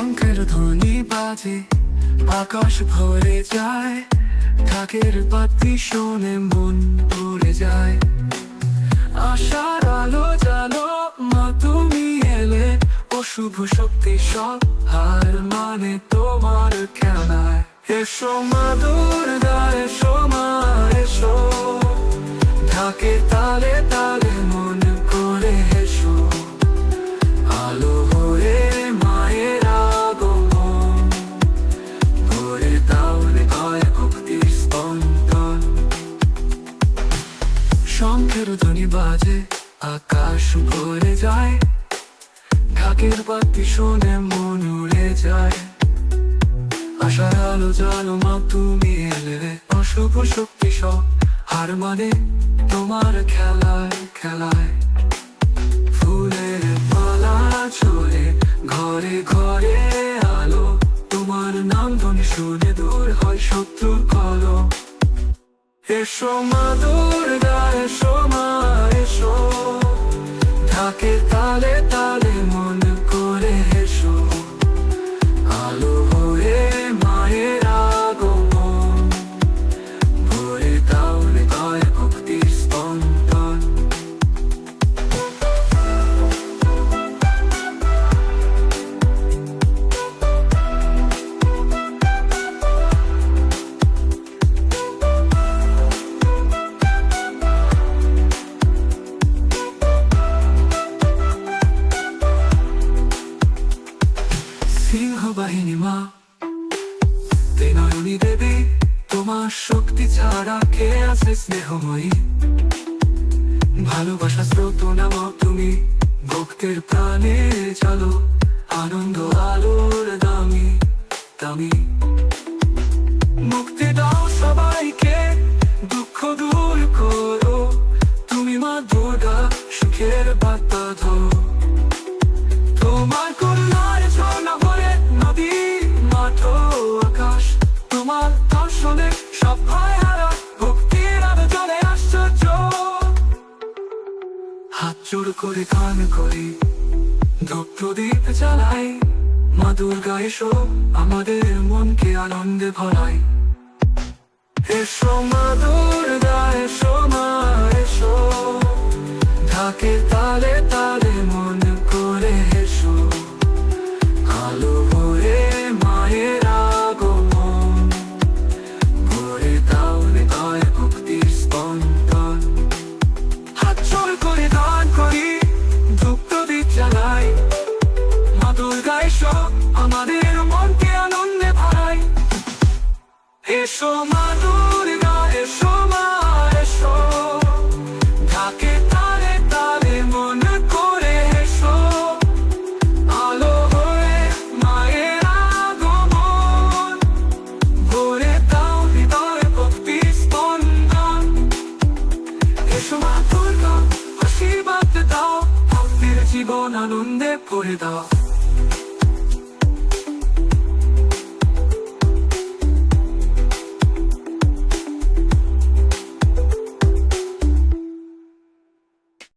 শঙ্খের ধ্বনি বাজে, আকাশ ভরে যায়, ঢাকের বাতি শোনে মন ভরে যায়। আশার আলো জালো মা তুমি এলে অশুভ শক্তি সব হার মানে তোমার খেলায়। এসো মা দুর্গা, এসো মা, এসো। ঢাকে তালে তালে আকাশ ভরে যায়, ঢাকের বাতি শোনে মন উড়ে যায়। আশার আলো জালো মা, তুমি এলে অশুভ শক্তি সব হার মানে তোমার খেলায় খেলায়। ফুলের মালা চলে ঘরে ঘরে আলো, তোমার নাম ধ্বনি শুনে দূর হয় শত্রুর কলো এসো মা দুর্গা এসো মা সিংহ বাহিনী মা দেবী, তোমার শক্তি ছাড়া কে আছে স্নেহময়ী? ভালোবাসা স্রোত নাম তুমি, ভক্তের প্রাণে চালো আনন্দ আলোর দামি দামি। মুক্তি দাও সবাইকে, দুঃখ দূর করো। তুমি মা দুর্গা, সুখের বার্তা হাত জোড় করে গান করি ধূপ প্রদীপ জ্বালাই মা দুর্গা এসো আমাদের মনকে আনন্দে ভরাই। এসো মা দুর্গা এসো মা, এসো। ঢাকে তালে তালে এসো মা দুর্গা এসো, মা, এসো। তালে তালে মন করে এসো। আলো মায়ের আগমন। ভরে দাও হৃদয় ভক্তি স্পন্দন। এসো, মা আশীর্বাদ দাও। ভক্তির জীবন আনন্দে ভরে দাও।